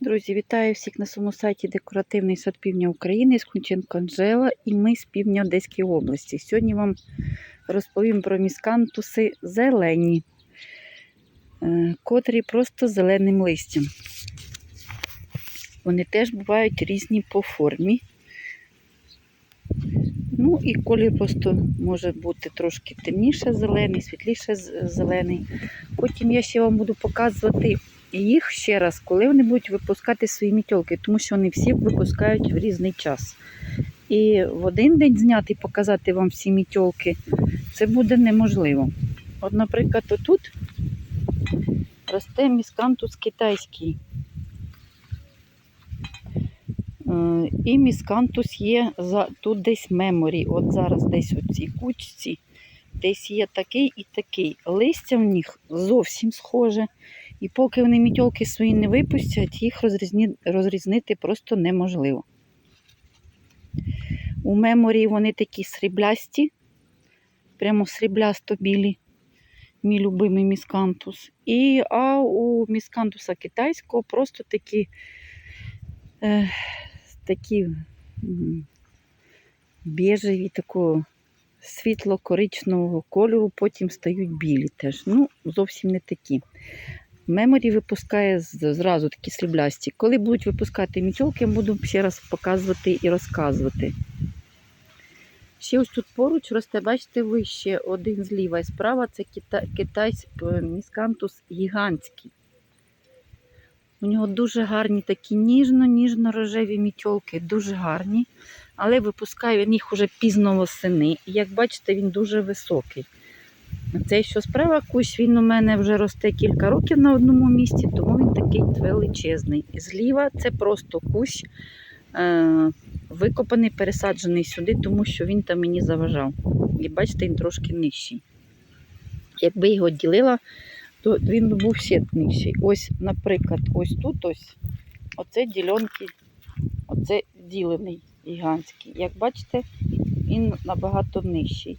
Друзі, вітаю всіх на своєму сайті Декоративний сад півдня України з Кунченко Анжела і ми з півдня Одеської області. Сьогодні вам розповім про міскантуси зелені, е, котрі просто зеленим листям. Вони теж бувають різні по формі. Ну і колір просто може бути трошки темніше зелений, світліше зелений. Потім я ще вам буду показувати їх ще раз, коли вони будуть випускати свої мітьолки, тому що вони всі випускають в різний час. І в один день зняти і показати вам всі мітьолки, це буде неможливо. От, наприклад, отут росте міскантус китайський. Е, І міскантус є за, тут десь меморі. От зараз десь у цій кучці. Десь є такий і такий. Листя в них зовсім схоже. І поки вони мітьолки свої не випустять, їх розрізнити просто неможливо. У меморі вони такі сріблясті, прямо сріблясто білі, мій любимий міскантус. І, а у міскантуса китайського просто такі, е, такі біжеві, такого світло-коричневого кольору, потім стають білі теж. Ну, зовсім не такі. Меморі випускає зразу такі сріблясті. Коли будуть випускати мітьолки, я буду ще раз показувати і розказувати. Ще ось тут поруч росте, бачите, вище один зліва і справа це китайський міскантус гігантський. У нього дуже гарні такі ніжно-ніжно-рожеві мітьолки, дуже гарні. Але випускає він їх уже пізно восени. І як бачите, він дуже високий. Цей що справа кущ, він у мене вже росте кілька років на одному місці, тому він такий величезний. Зліва це просто кущ е- викопаний, пересаджений сюди, тому що він там мені заважав. І бачите, він трошки нижчий. Якби його ділила, то він був ще нижчий. Ось, наприклад, ось тут ось оце ділянки, оце ділений гігантський. Як бачите, він набагато нижчий.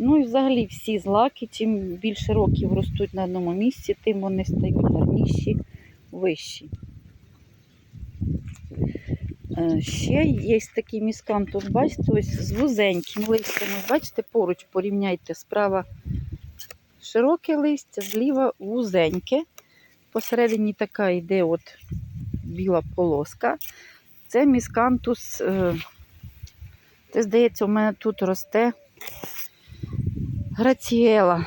Ну і взагалі всі злаки, чим більше років ростуть на одному місці, тим вони стають гарніші, вищі. Е, Ще є такий міскантус, бачите, ось з вузеньким листям. Бачите, поруч порівняйте справа широке листя, зліва вузеньке. Посередині така йде от біла полоска. Це міскантус, е, це, здається, у мене тут росте граціела.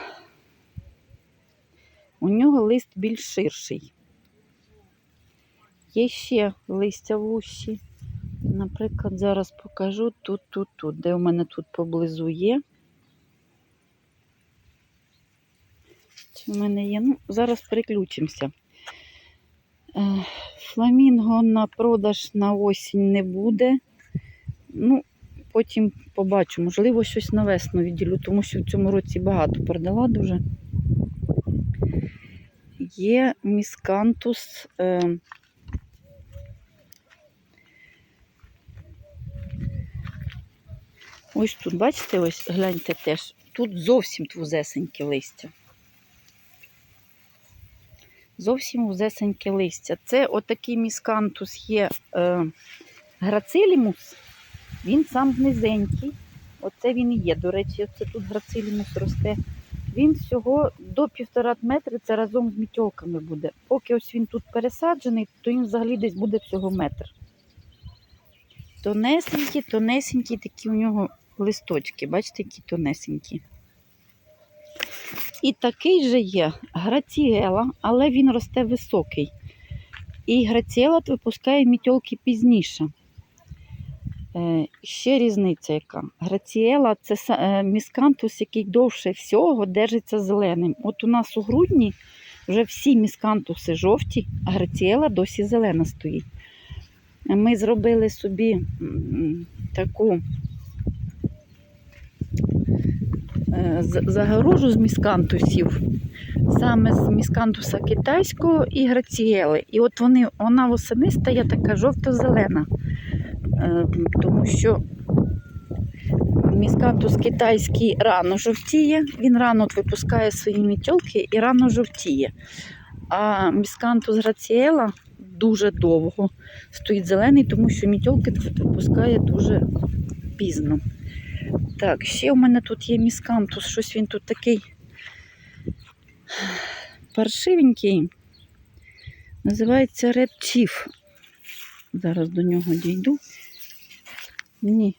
У нього лист більш ширший. Є ще листя вущі. Наприклад, зараз покажу тут, тут, тут, де у мене тут поблизу є. Чи в мене є? Ну, зараз переключимося. Е, Фламінго на продаж на осінь не буде. Ну, потім побачу. Можливо, щось на весну відділю, тому що в цьому році багато продала дуже. Є міскантус. Е, Ось тут, бачите, ось гляньте теж. Тут зовсім вузесеньке листя. Зовсім вузесеньке листя. Це отакий міскантус є е, грацилімус. Він сам низенький. Оце він і є. До речі, оце тут грацилімус росте. Він всього до півтора метри, це разом з мітьолками буде. Поки ось він тут пересаджений, то він взагалі десь буде всього метр. Тонесенькі, тонесенькі такі у нього листочки. Бачите, які тонесенькі. І такий же є граціела, але він росте високий. І граціела випускає мітьолки пізніше. Е, ще різниця яка. Граціела це е, міскантус, який довше всього держиться зеленим. От у нас у грудні вже всі міскантуси жовті, а граціела досі зелена стоїть. Ми зробили собі таку е, загорожу з міскантусів, саме з міскантуса китайського і граціели. І от вони, вона восени стає така жовто-зелена. Е, тому що міскантус китайський рано жовтіє, він рано випускає свої мітьолки і рано жовтіє. А міскантус граціела дуже довго стоїть зелений, тому що мітьолки випускає дуже пізно. Так, ще у мене тут є міскантус, щось він тут такий паршивенький. Називається Red. Зараз до нього дійду. Ні.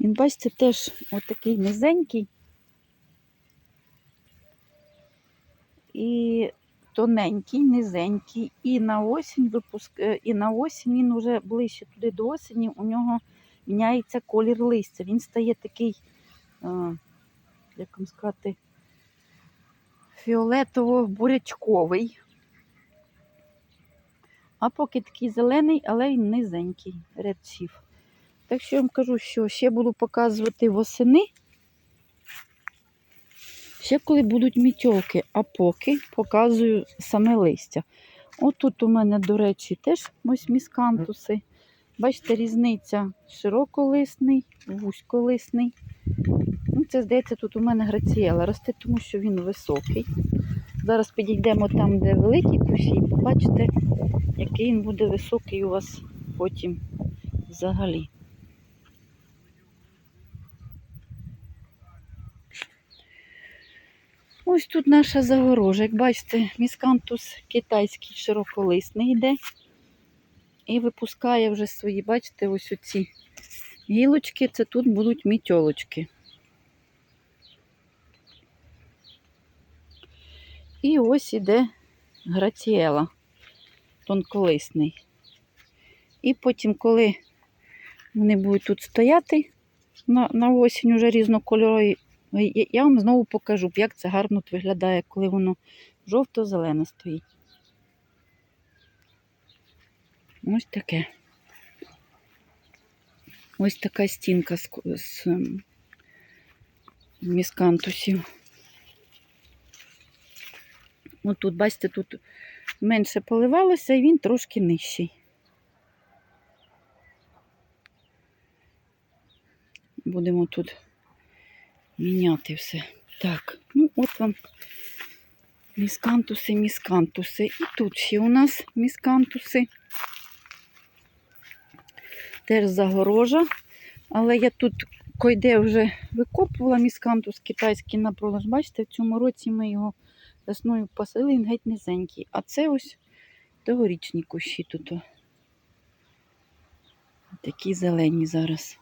Він, бачите, теж отакий низенький. І тоненький, низенький. І на осінь випуск... е, і на осінь він вже ближче туди до осені, у нього міняється колір листя. Він стає такий, е, як вам сказати, фіолетово-бурячковий. А поки такий зелений, але він низенький, редчів. Так що я вам кажу, що ще буду показувати восени. Ще коли будуть мітьолки, а поки показую саме листя. Отут у мене, до речі, теж ось міскантуси. Бачите, різниця широколисний, вузьколисний. Ну, це, здається, тут у мене грацієла росте, тому що він високий. Зараз підійдемо там, де великий кущі, і побачите, який він буде високий у вас потім взагалі. Ось тут наша загорожа. Як бачите, міскантус китайський широколисний йде і випускає вже свої, бачите, ось оці гілочки, це тут будуть мітьолочки. І ось іде граціела тонколисний. І потім, коли вони будуть тут стояти на, на осінь уже різнокольорові, я- вам знову покажу, як це гарно виглядає, коли воно жовто-зелене стоїть. Ось таке. Ось така стінка з, з ем, міскантусів. Ось тут, бачите, тут менше поливалося і він трошки нижчий. Будемо тут міняти все. Так, ну от вам міскантуси, міскантуси. І тут ще у нас міскантуси. Теж загорожа. Але я тут койде вже викопувала міскантус китайський на продаж. Бачите, в цьому році ми його весною посадили, він геть низенький. А це ось тогорічні кущі тут. Такі зелені зараз.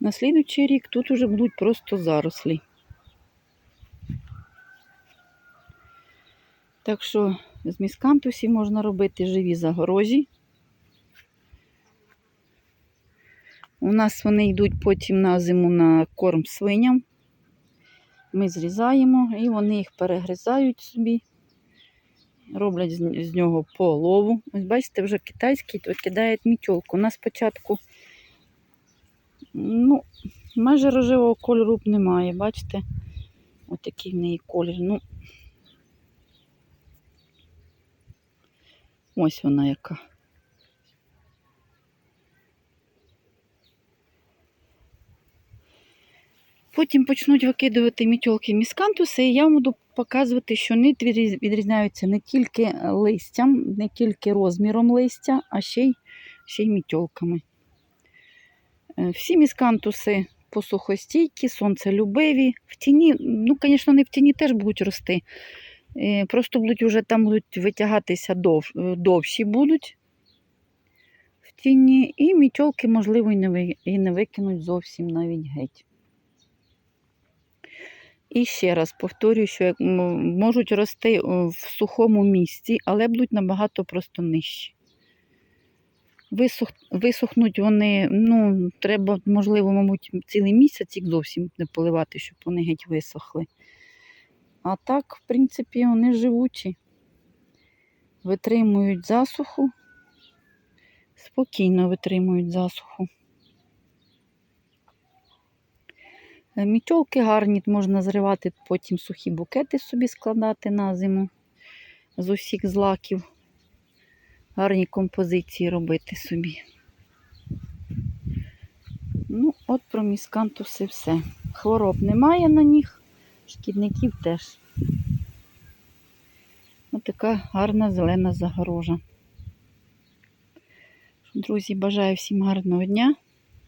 На слідуючий рік тут уже будуть просто зарослі. Так що з міскантусів можна робити живі загорожі. У нас вони йдуть потім на зиму на корм свиням. Ми зрізаємо і вони їх перегризають собі, роблять з нього полову. Ось бачите, вже китайський викидає мітьолку. У нас спочатку ну, майже рожевого кольору немає, бачите? Отакий в неї колір. Ну, ось вона яка. Потім почнуть викидувати мітьолки міскантуси, і я вам буду показувати, що відріз- відрізняються не тільки листям, не тільки розміром листя, а ще й, ще й мітьолками. Е, Всі міскантуси посухостійкі, сонцелюбиві. В тіні, ну, звісно, не в тіні теж будуть рости. Е, Просто будуть вже там будуть витягатися дов, е, довші будуть в тіні, і мітьолки, можливо, і не викинуть зовсім навіть геть. І ще раз повторюю, що можуть рости в сухому місці, але будуть набагато просто нижчі. Висух, висохнуть вони, ну, треба, можливо, мабуть, цілий місяць їх зовсім не поливати, щоб вони геть висохли. А так, в принципі, вони живучі, витримують засуху, спокійно витримують засуху. Е, гарні, можна зривати, потім сухі букети собі складати на зиму з усіх злаків. Гарні композиції робити собі. Ну, от про міскантуси все. Хвороб немає на них, Шкідників теж. Ось така гарна зелена загорожа. Друзі, бажаю всім гарного дня.